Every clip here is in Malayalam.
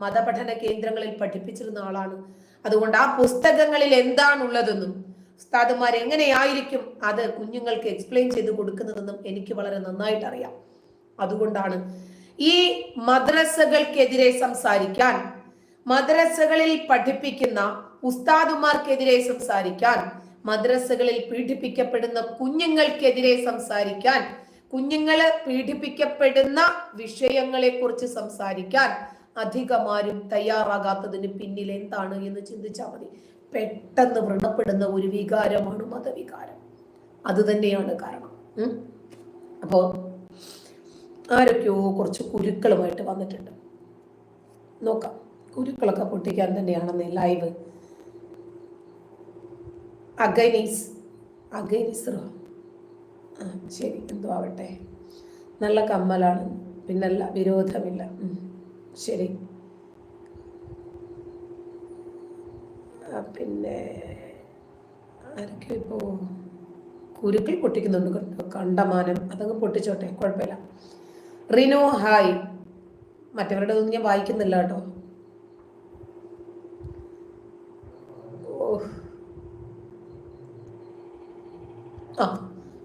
മതപഠന കേന്ദ്രങ്ങളിൽ പഠിപ്പിച്ചിരുന്ന ആളാണ്. അതുകൊണ്ട് ആ പുസ്തകങ്ങളിൽ എന്താണുള്ളതെന്നും ഉസ്താദുമാർ എങ്ങനെയായിരിക്കും അത് കുഞ്ഞുങ്ങൾക്ക് എക്സ്പ്ലെയിൻ ചെയ്ത് കൊടുക്കുന്നതെന്നും എനിക്ക് വളരെ നന്നായിട്ട് അറിയാം അതുകൊണ്ടാണ് ഈ മദ്രസകൾക്കെതിരെ സംസാരിക്കാൻ മദ്രസകളിൽ പഠിപ്പിക്കുന്ന ഉസ്താദുമാർക്കെതിരെ സംസാരിക്കാൻ മദ്രസകളിൽ പീഡിപ്പിക്കപ്പെടുന്ന കുഞ്ഞുങ്ങൾക്കെതിരെ സംസാരിക്കാൻ കുഞ്ഞുങ്ങളെ പീഡിപ്പിക്കപ്പെടുന്ന വിഷയങ്ങളെ കുറിച്ച് സംസാരിക്കാൻ അധികമാരും തയ്യാറാകാത്തതിന് പിന്നിൽ എന്താണ് എന്ന് ചിന്തിച്ചാൽ മതി. പെട്ടെന്ന് വ്രണപ്പെടുന്ന ഒരു വികാരമാണ് മതവികാരം. അത് തന്നെയാണ് കാരണം. ഉം. അപ്പോ ആരൊക്കെയോ കുറച്ച് കുരുക്കളുമായിട്ട് വന്നിട്ടുണ്ട്. നോക്കാം. കുരുക്കളൊക്കെ പൊട്ടിക്കാൻ തന്നെയാണെന്ന് ലൈവ് അഗൈനീസ്. അഗൈനീസ് ആ ശരി. എന്തോ ആവട്ടെ. നല്ല കമ്മലാണ്. പിന്നല്ല വിരോധമില്ല. ശരി. പിന്നെ ആരൊക്കെ ഇപ്പോ കുരുക്കൾ പൊട്ടിക്കുന്നുണ്ട്. കേട്ടോ കണ്ടമാനം. അതങ്ങ് പൊട്ടിച്ചോട്ടെ. കുഴപ്പമില്ല. റിനോ ഹായ്. മറ്റവരുടെ ഒന്നും ഞാൻ വായിക്കുന്നില്ല കേട്ടോ. ആ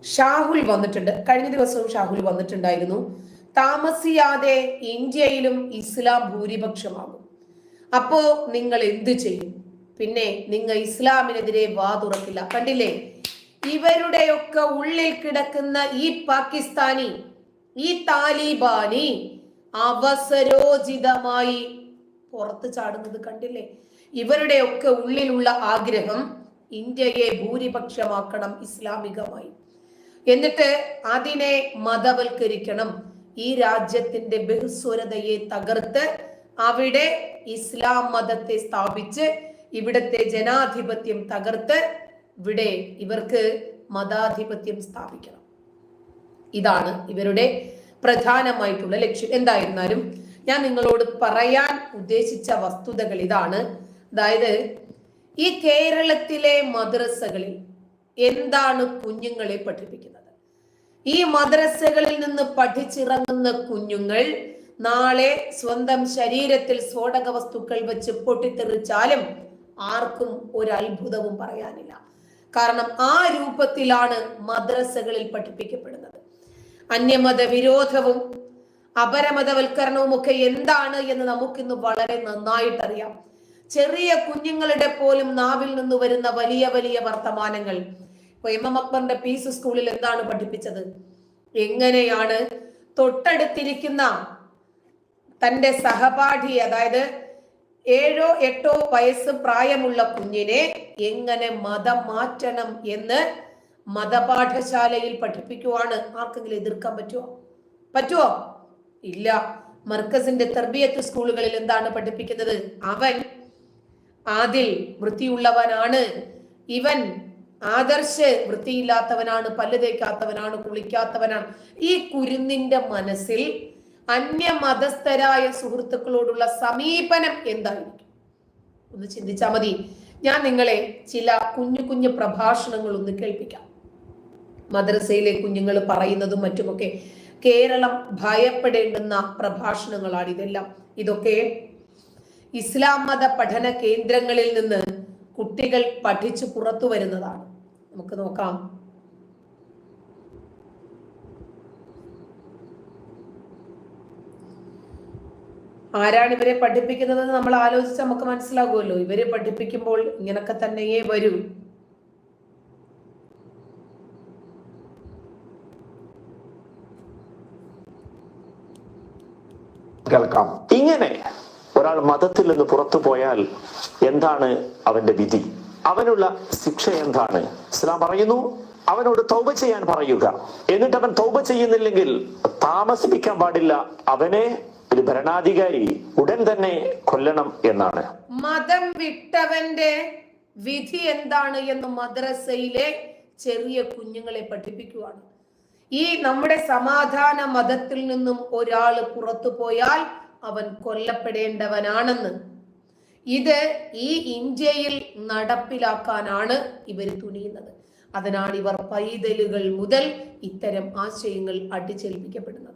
ഷാഹുൽ വന്നിട്ടുണ്ട്. കഴിഞ്ഞ ദിവസവും ഷാഹുൽ വന്നിട്ടുണ്ടായിരുന്നു. താമസിയാതെ ഇന്ത്യയിലും ഇസ്ലാം ഭൂരിപക്ഷമാകും. അപ്പോ നിങ്ങൾ എന്തു ചെയ്യും? പിന്നെ നിങ്ങൾ ഇസ്ലാമിനെതിരെ വാ തുറക്കില്ല. കണ്ടില്ലേ? ഇവരുടെയൊക്കെ ഉള്ളിൽ കിടക്കുന്ന ഈ പാകിസ്ഥാനി ഈ താലിബാനി അവസരോചിതമായി പുറത്തു ചാടുന്നത് കണ്ടില്ലേ? ഇവരുടെയൊക്കെ ഉള്ളിലുള്ള ആഗ്രഹം ഇന്ത്യയെ ഭൂരിപക്ഷമാക്കണം ഇസ്ലാമികമായി. എന്നിട്ട് അതിനെ മതവൽക്കരിക്കണം. ഈ രാജ്യത്തിന്റെ ബഹുസ്വരതയെ തകർത്ത് അവിടെ ഇസ്ലാം മതത്തെ സ്ഥാപിച്ച് ഇവിടത്തെ ജനാധിപത്യം തകർത്ത് ഇവിടെ ഇവർക്ക് മതാധിപത്യം സ്ഥാപിക്കണം. ഇതാണ് ഇവരുടെ പ്രധാനമായിട്ടുള്ള ലക്ഷ്യം. എന്തായിരുന്നാലും ഞാൻ നിങ്ങളോട് പറയാൻ ഉദ്ദേശിച്ച വസ്തുതകൾ ഇതാണ്. അതായത് ഈ കേരളത്തിലെ മദ്രസകളിൽ എന്താണ് കുഞ്ഞുങ്ങളെ പഠിപ്പിക്കുന്നത്? ഈ മദ്രസകളിൽ നിന്ന് പഠിച്ചിറങ്ങുന്ന കുഞ്ഞുങ്ങൾ നാളെ സ്വന്തം ശരീരത്തിൽ സ്ഫോടക വസ്തുക്കൾ വെച്ച് പൊട്ടിത്തെറിച്ചാലും ആർക്കും ഒരു അത്ഭുതവും പറയാനില്ല. കാരണം ആ രൂപത്തിലാണ് മദ്രസകളിൽ പഠിപ്പിക്കപ്പെടുന്നത്. അന്യമത വിരോധവും അപരമതവൽക്കരണവും ഒക്കെ എന്താണ് എന്ന് നമുക്കിന്ന് വളരെ നന്നായിട്ടറിയാം. ചെറിയ കുഞ്ഞുങ്ങളുടെ പോലും നാവിൽ നിന്ന് വരുന്ന വലിയ വലിയ വർത്തമാനങ്ങൾ ഇപ്പൊ എം. എം. അക്ബറിന്റെ പീസ് സ്കൂളിൽ എന്താണ് പഠിപ്പിച്ചത്? എങ്ങനെയാണ് തൊട്ടടുത്തിരിക്കുന്ന തന്റെ സഹപാഠി അതായത് ഏഴോ എട്ടോ വയസ്സ് പ്രായമുള്ള കുഞ്ഞിനെ എങ്ങനെ മതം മാറ്റണം എന്ന് മതപാഠശാലയിൽ പഠിപ്പിക്കുവാണ്? ആർക്കെങ്കിലും എതിർക്കാൻ പറ്റുമോ പറ്റുമോ ഇല്ല. മർക്കസിന്റെ തെർബിയത്ത് സ്കൂളുകളിൽ എന്താണ് പഠിപ്പിക്കുന്നത്? അവൻ ആദിൽ വൃത്തിയുള്ളവനാണ്. ഇവൻ ആദർശ് വൃത്തിയില്ലാത്തവനാണ് പല്ല് തേക്കാത്തവനാണ് കുളിക്കാത്തവനാണ്. ഈ കുരുന്നിന്റെ മനസ്സിൽ അന്യമതസ്ഥരായ സുഹൃത്തുക്കളോടുള്ള സമീപനം എന്തായിരിക്കും? ഒന്ന് ചിന്തിച്ചാൽ മതി. ഞാൻ നിങ്ങളെ ചില കുഞ്ഞു കുഞ്ഞു പ്രഭാഷണങ്ങൾ ഒന്ന് കേൾപ്പിക്കാം. മദ്രസയിലെ കുഞ്ഞുങ്ങൾ പറയുന്നതും മറ്റുമൊക്കെ കേരളം ഭയപ്പെടേണ്ടുന്ന പ്രഭാഷണങ്ങളാണ് ഇതെല്ലാം. ഇതൊക്കെ ഇസ്ലാം മത പഠന കേന്ദ്രങ്ങളിൽ നിന്ന് കുട്ടികൾ പഠിച്ചു പുറത്തു വരുന്നതാണ്. നമുക്ക് നോക്കാം. ആരാണ് ഇവരെ പഠിപ്പിക്കുന്നതെന്ന് നമ്മൾ ആലോചിച്ച് നമുക്ക് മനസ്സിലാകുമല്ലോ. ഇവരെ പഠിപ്പിക്കുമ്പോൾ ഇങ്ങനൊക്കെ തന്നെയേ വരൂ. കേൾക്കാം. ഇങ്ങനെ ഒരാൾ മതത്തിൽ നിന്ന് പുറത്തു പോയാൽ എന്താണ് അവന്റെ വിധി? അവനുള്ള ശിക്ഷ എന്താണ്? ഇസ്ലാം പറയുന്നു അവനോട് തൗബ ചെയ്യാൻ പറയുക. എന്നിട്ട് അവൻ തൗബ ചെയ്യുന്നില്ലെങ്കിൽ താമസിപ്പിക്കാൻ പാടില്ല. അവനെ ഒരു ഭരണാധികാരി ഉടൻ തന്നെ കൊല്ലണം എന്നാണ്. മതം വിട്ടവന്റെ വിധി എന്താണ് എന്ന് മദ്രസയിലെ ചെറിയ കുഞ്ഞുങ്ങളെ പഠിപ്പിക്കുവാണ്. ഈ നമ്മുടെ സമാധാന മതത്തിൽ നിന്നും ഒരാൾ പുറത്തു പോയാൽ അവൻ കൊല്ലപ്പെടേണ്ടവനാണെന്ന്. ഇത് ഈ ഇന്ത്യയിൽ നടപ്പിലാക്കാനാണ് ഇവർ തുനിയുന്നത്. അതിനാണ് ഇവർ പൈതലുകൾ മുതൽ ഇത്തരം ആശയങ്ങൾ അടിച്ചേൽപ്പിക്കപ്പെടുന്നത്.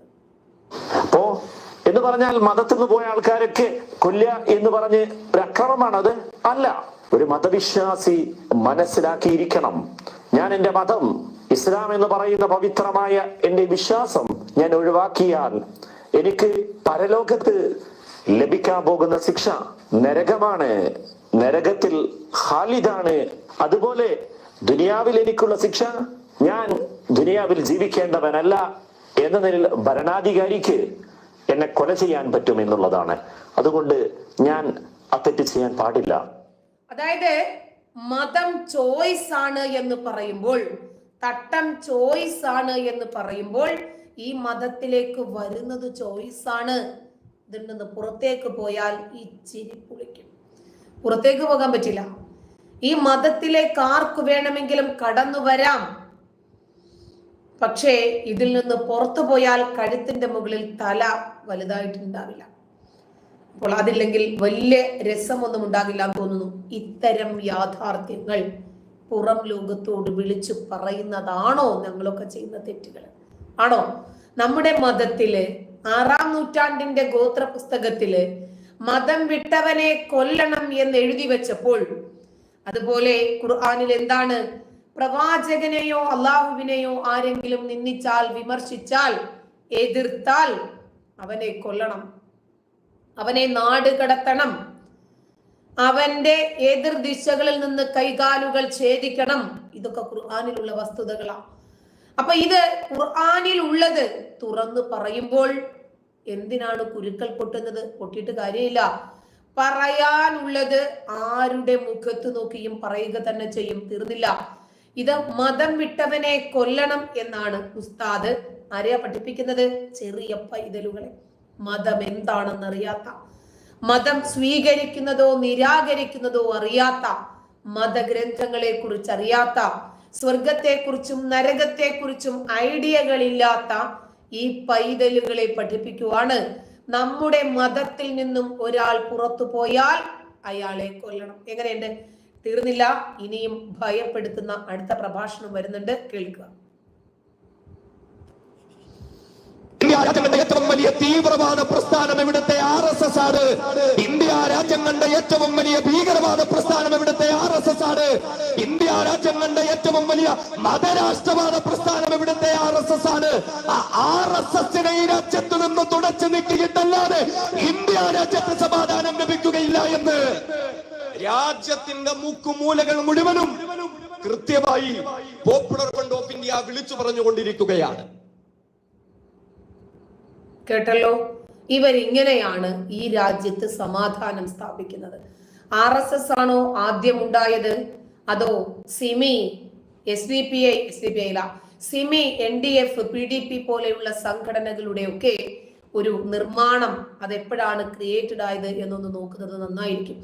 എന്ന് പറഞ്ഞാൽ മതത്തിൽ നിന്ന് പോയ ആൾക്കാരൊക്കെ കൊല്ല എന്ന് പറഞ്ഞ് ഒരു അക്രമമാണത്? അല്ല. ഒരു മതവിശ്വാസി മനസ്സിലാക്കിയിരിക്കണം. ഞാൻ എന്റെ മതം ഇസ്ലാം എന്ന് പറയുന്ന പവിത്രമായ എന്റെ വിശ്വാസം ഞാൻ ഒഴിവാക്കിയാൽ എനിക്ക് പരലോകത്ത് ലഭിക്കാൻ പോകുന്ന ശിക്ഷ നരകമാണ്. നരകത്തിൽ ഹാലിദാണ് അതുപോലെ ദുനിയാവിൽ എനിക്കുള്ള ശിക്ഷ ഞാൻ ദുനിയാവിൽ ജീവിക്കേണ്ടവനല്ല എന്ന നിലയിൽ ഭരണാധികാരിക്ക് എന്നെ കൊല ചെയ്യാൻ പറ്റും എന്നുള്ളതാണ്. അതുകൊണ്ട് ഞാൻ അത്തെറ്റ് ചെയ്യാൻ പാടില്ല. അതായത് മതം ചോയ്സ് ആണ് എന്ന് പറയുമ്പോൾ തട്ടം ചോയ്സ് ആണ് എന്ന് പറയുമ്പോൾ ഈ മതത്തിലേക്ക് വരുന്നത് ചോയ്സാണ് നിന്ന് പുറത്തേക്ക് പോയാൽ ഈ ചിരി പുളിക്കും. പുറത്തേക്ക് പോകാൻ പറ്റില്ല. ഈ മതത്തിലേക്ക് ആർക്ക് വേണമെങ്കിലും കടന്നു വരാം. പക്ഷേ ഇതിൽ നിന്ന് പുറത്തു പോയാൽ കഴുത്തിന്റെ മുകളിൽ തല വലുതായിട്ടുണ്ടാവില്ല. അപ്പോൾ അതില്ലെങ്കിൽ വലിയ രസമൊന്നും ഉണ്ടാകില്ല എന്ന് തോന്നുന്നു. ഇത്തരം യാഥാർത്ഥ്യങ്ങൾ പുറം ലോകത്തോട് വിളിച്ചു പറയുന്നതാണോ ഞങ്ങളൊക്കെ ചെയ്യുന്ന തെറ്റുകൾ? ആണോ? നമ്മുടെ മതത്തിൽ ആറാം നൂറ്റാണ്ടിന്റെ ഗോത്ര പുസ്തകത്തിൽ മതം വിട്ടവനെ കൊല്ലണം എന്ന് എഴുതി വെച്ചപ്പോൾ അതുപോലെ ഖുർആാനിൽ എന്താണ്? പ്രവാചകനെയോ അള്ളാഹുവിനെയോ ആരെങ്കിലും നിന്ദിച്ചാൽ വിമർശിച്ചാൽ എതിർത്താൽ അവനെ കൊല്ലണം. അവനെ നാട് കടത്തണം. അവന്റെ എതിർ ദിശകളിൽ നിന്ന് കൈകാലുകൾ ഛേദിക്കണം. ഇതൊക്കെ ഖുർആാനിലുള്ള വസ്തുതകളാണ് അപ്പൊ ഇത് ഖുർആാനിൽ ഉള്ളത് തുറന്നു പറയുമ്പോൾ എന്തിനാണ് കുരുക്കൾ പൊട്ടുന്നത്? പൊട്ടിയിട്ട് കാര്യമില്ല. പറയാനുള്ളത് ആരുടെ മുഖത്ത് നോക്കിയും പറയുക തന്നെ ചെയ്യും. തീർന്നില്ല. ഇത് മതം വിട്ടവനെ കൊല്ലണം എന്നാണ് ഉസ്താദ് ആരെയാ പഠിപ്പിക്കുന്നത്? ചെറിയ പൈതലുകളെ. മതം എന്താണെന്നറിയാത്ത. മതം സ്വീകരിക്കുന്നതോ നിരാകരിക്കുന്നതോ അറിയാത്ത. മതഗ്രന്ഥങ്ങളെ കുറിച്ച് അറിയാത്ത സ്വർഗത്തെക്കുറിച്ചും നരകത്തെക്കുറിച്ചും ഐഡിയകളില്ലാത്ത ഈ പൈതലുകളെ പഠിപ്പിക്കുവാണ്. നമ്മുടെ മതത്തിൽ നിന്നും ഒരാൾ പുറത്തു പോയാൽ അയാളെ കൊല്ലണം. എങ്ങനെയുണ്ട്? തീർന്നില്ല. ഇനിയും ഭയപ്പെടുത്തുന്ന അടുത്ത പ്രഭാഷണം വരുന്നുണ്ട്. കേൾക്കുക. ഏറ്റവും വലിയ തീവ്രവാദ പ്രസ്ഥാനം ഇവിടുത്തെ ആർ എസ് എസ് ആണ്? ഇന്ത്യ രാജ്യങ്ങളുടെ ഏറ്റവും വലിയ ഭീകരവാദ പ്രസ്ഥാനം ഇവിടുത്തെ ആർ ആണ് ഇന്ത്യ രാജ്യങ്ങളുടെ ഏറ്റവും വലിയ മതരാഷ്ട്രവാദ പ്രസ്ഥാനം ഇവിടുത്തെ ആർ എസ് എസ് ആണ്. ആർ എസ് എസിനെ ഈ രാജ്യത്ത് നിന്ന് തുടച്ചു നീക്കിയിട്ടല്ലാതെ ഇന്ത്യ രാജ്യത്ത് സമാധാനം ലഭിക്കുകയില്ല എന്ന്. രാജ്യത്തിന്റെ മുക്കുമൂലകൾ മുഴുവനും കൃത്യമായി പോപ്പുലർ ഫ്രണ്ട് ഓഫ് ഇന്ത്യ വിളിച്ചു പറഞ്ഞുകൊണ്ടിരിക്കുകയാണ്. കേട്ടല്ലോ? ഇവരിങ്ങനെയാണ് ഈ രാജ്യത്ത് സമാധാനം സ്ഥാപിക്കുന്നത്. ആർ എസ് എസ് ആണോ ആദ്യം ഉണ്ടായത്? അതോ SIMI S D P I S D P I SIMI N D F P D P പോലെയുള്ള സംഘടനകളുടെ ഒക്കെ ഒരു നിർമ്മാണം അത് എപ്പോഴാണ് ക്രിയേറ്റഡ് ആയത് എന്നൊന്ന് നോക്കുന്നത് നന്നായിരിക്കും.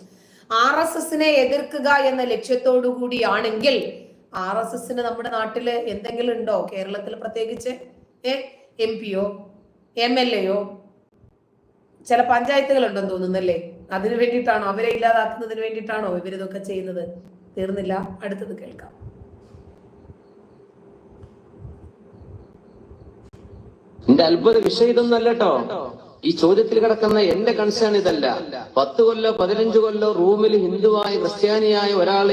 ആർ എസ് എസിനെ എതിർക്കുക എന്ന ലക്ഷ്യത്തോടു കൂടിയാണെങ്കിൽ ആർ എസ് എസിന് നമ്മുടെ നാട്ടിൽ എന്തെങ്കിലും ഉണ്ടോ? കേരളത്തിൽ പ്രത്യേകിച്ച്? ഏ? എം പിയോ? എം എൽ എയോ? ചില പഞ്ചായത്തുകൾ ഉണ്ടെന്ന് തോന്നുന്നല്ലേ? അതിനു വേണ്ടിയിട്ടാണോ? അവരെ ഇല്ലാതാക്കുന്നതിന് വേണ്ടിയിട്ടാണോ ഇവരിതൊക്കെ ചെയ്യുന്നത്? തീർന്നില്ല. അടുത്തത് കേൾക്കാം. എന്റെ അത്ഭുത വിഷയം ഇതൊന്നല്ല കേട്ടോ. ഈ ചോദ്യത്തിൽ കിടക്കുന്ന എന്റെ കൺസേൺ ഇതല്ല. പത്ത് കൊല്ലോ പതിനഞ്ച് കൊല്ലോ റൂമിൽ ഹിന്ദുവായ ക്രിസ്ത്യാനിയായ ഒരാൾ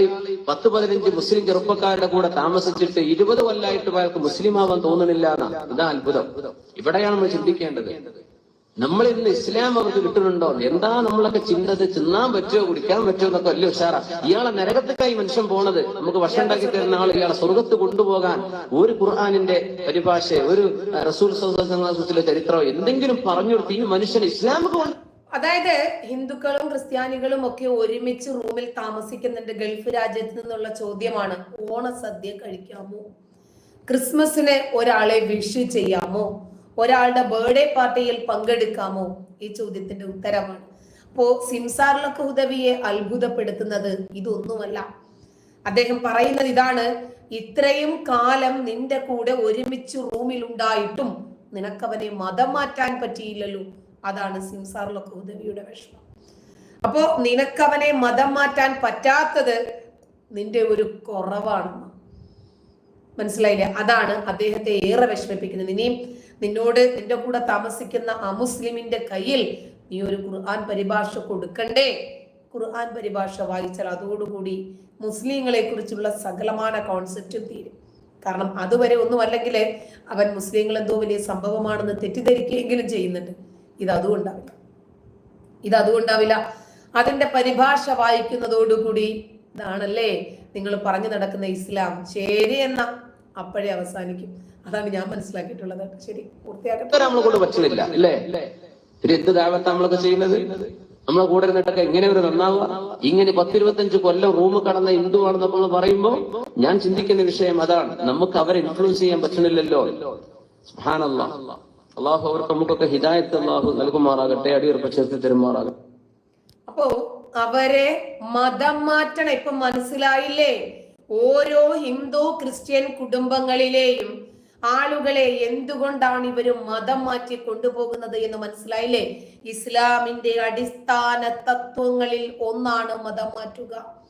പത്ത് പതിനഞ്ച് മുസ്ലിം ചെറുപ്പക്കാരുടെ കൂടെ താമസിച്ചിട്ട് ഇരുപത് കൊല്ലായിട്ട് അയാൾക്ക് മുസ്ലിം ആവാൻ തോന്നണില്ല എന്നാ. ഇതാ അത്ഭുതം. ഇവിടെയാണ് നമ്മൾ ചിന്തിക്കേണ്ടത്. നമ്മൾ ഇന്ന് ഇസ്ലാം അവർക്ക് കിട്ടുന്നുണ്ടോ? എന്താ നമ്മളൊക്കെ ചിന്തത്? ചിന്നാൻ പറ്റുമോ കുടിക്കാൻ പറ്റുമോ എന്നൊക്കെ വലിയ ഉഷാറാ. ഇയാളെ നരകത്തേക്കായി മനുഷ്യൻ പോണത് നമുക്ക് ഭക്ഷണം ഉണ്ടാക്കി തരുന്ന ആൾ ഇയാളെ സ്വർഗത്ത് കൊണ്ടുപോകാൻ ഒരു ഖുർആാനിന്റെ പരിഭാഷ ഒരു റസൂൽ സൗദിലെ ചരിത്രമോ എന്തെങ്കിലും പറഞ്ഞു കൊടുത്ത് ഈ മനുഷ്യൻ ഇസ്ലാമിക്ക് അതായത് ഹിന്ദുക്കളും ക്രിസ്ത്യാനികളും ഒക്കെ ഒരുമിച്ച് റൂമിൽ താമസിക്കുന്നുണ്ട്. ഗൾഫ് രാജ്യത്ത് നിന്നുള്ള ചോദ്യമാണ് ഓണസദ്യ കഴിക്കാമോ? ക്രിസ്മസിന് ഒരാളെ വിഷ് ചെയ്യാമോ? ഒരാളുടെ ബർത്ത്ഡേ പാർട്ടിയിൽ പങ്കെടുക്കാമോ? ഈ ചോദ്യത്തിന്റെ ഉത്തരമാണ്. അപ്പോ സിംസാറിലൊക്കെ ഉദവിയെ അത്ഭുതപ്പെടുത്തുന്നത് ഇതൊന്നുമല്ല. അദ്ദേഹം പറയുന്നത് ഇതാണ് ഇത്രയും കാലം നിന്റെ കൂടെ ഒരുമിച്ച് റൂമിൽ ഉണ്ടായിട്ടും നിനക്കവനെ മതം മാറ്റാൻ പറ്റിയില്ലല്ലോ. അതാണ് സിംസാറിലൊക്കെ ഉദവിയുടെ വിഷമം. അപ്പോ നിനക്കവനെ മതം മാറ്റാൻ പറ്റാത്തത് നിന്റെ ഒരു കുറവാണെന്ന്. മനസ്സിലായില്ലേ? അതാണ് അദ്ദേഹത്തെ ഏറെ വിഷമിപ്പിക്കുന്നത്. ഇനിയും നിന്നോട് നിന്റെ കൂടെ താമസിക്കുന്ന അമുസ്ലിമിന്റെ കയ്യിൽ നീ ഒരു ഖുർആൻ പരിഭാഷ കൊടുക്കണ്ടേ? ഖുർആൻ പരിഭാഷ വായിച്ചാൽ അതോടുകൂടി മുസ്ലിങ്ങളെ കുറിച്ചുള്ള സകലമായ കോൺസെപ്റ്റും തീരും. കാരണം അതുവരെ ഒന്നും അല്ലെങ്കിൽ അവൻ മുസ്ലിങ്ങൾ എന്തോ വലിയ സംഭവമാണെന്ന് തെറ്റിദ്ധരിക്കുകയെങ്കിലും ചെയ്യുന്നുണ്ട്. ഇത് അതുകൊണ്ടാവില്ല ഇത് അതുകൊണ്ടാവില്ല അതിന്റെ പരിഭാഷ വായിക്കുന്നതോടുകൂടി ഇതാണല്ലേ നിങ്ങൾ പറഞ്ഞു നടക്കുന്ന ഇസ്ലാം. ശരി എന്ന. അപ്പോഴേ അവസാനിക്കും. അതാണ് ഞാൻ മനസ്സിലാക്കിയിട്ടുള്ളത്. ശരി പൂർത്തിയാക്കട്ടെ. നമ്മളെ കൊണ്ട് പറ്റുന്നില്ല അല്ലേ? ഒരു എന്ത് ദാവത്ത നമ്മളൊക്കെ ചെയ്യുന്നത്? നമ്മളെ കൂടെ ഇരുന്നിട്ടൊക്കെ എങ്ങനെ ഒരു നന്നാവുക? ഇങ്ങനെ പത്തിരുപത്തഞ്ച് കൊല്ലം റൂം കടന്ന ഹിന്ദുവാണെന്ന് നമ്മൾ പറയുമ്പോൾ ഞാൻ ചിന്തിക്കുന്ന വിഷയം അതാണ്. നമുക്ക് അവരെ ഇൻഫ്ലുവൻസ് ചെയ്യാൻ പറ്റുന്നില്ലല്ലോ അള്ളാഹു അവർക്ക് നമുക്കൊക്കെ ഹിദായത്ത് അള്ളാഹു നൽകുമാറാകട്ടെ അടിയുറപ്പ് ചേർത്ത് തരുമാറാകട്ടെ. അപ്പോ അവരെ മതം മാറ്റണം. ഇപ്പൊ മനസ്സിലായില്ലേ? ഓരോ ഹിന്ദു ക്രിസ്ത്യൻ കുടുംബങ്ങളിലെയും ആളുകളെ എന്തുകൊണ്ടാണ് ഇവർ മതം മാറ്റി കൊണ്ടുപോകുന്നത് എന്ന് മനസ്സിലായില്ലേ? ഇസ്ലാമിന്റെ അടിസ്ഥാന തത്വങ്ങളിൽ ഒന്നാണ് മതം മാറ്റുക.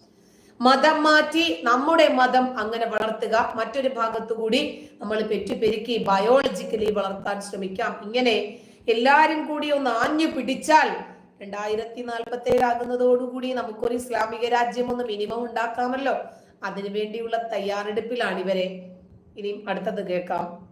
മതം മാറ്റി നമ്മുടെ മതം അങ്ങനെ വളർത്തുക. മറ്റൊരു ഭാഗത്തുകൂടി നമ്മൾ പെറ്റുപെരുക്കി ബയോളജിക്കലി വളർത്താൻ ശ്രമിക്കാം. ഇങ്ങനെ എല്ലാരും കൂടി ഒന്ന് ആഞ്ഞു പിടിച്ചാൽ രണ്ടായിരത്തി നാൽപ്പത്തി ഏഴാകുന്നതോടുകൂടി നമുക്കൊരു ഇസ്ലാമിക രാജ്യം ഒന്ന് മിനിമം ഉണ്ടാക്കാമല്ലോ. അതിനു വേണ്ടിയുള്ള തയ്യാറെടുപ്പിലാണ് ഇവരെ. ഇനിയും അടുത്തത് കേൾക്കാം.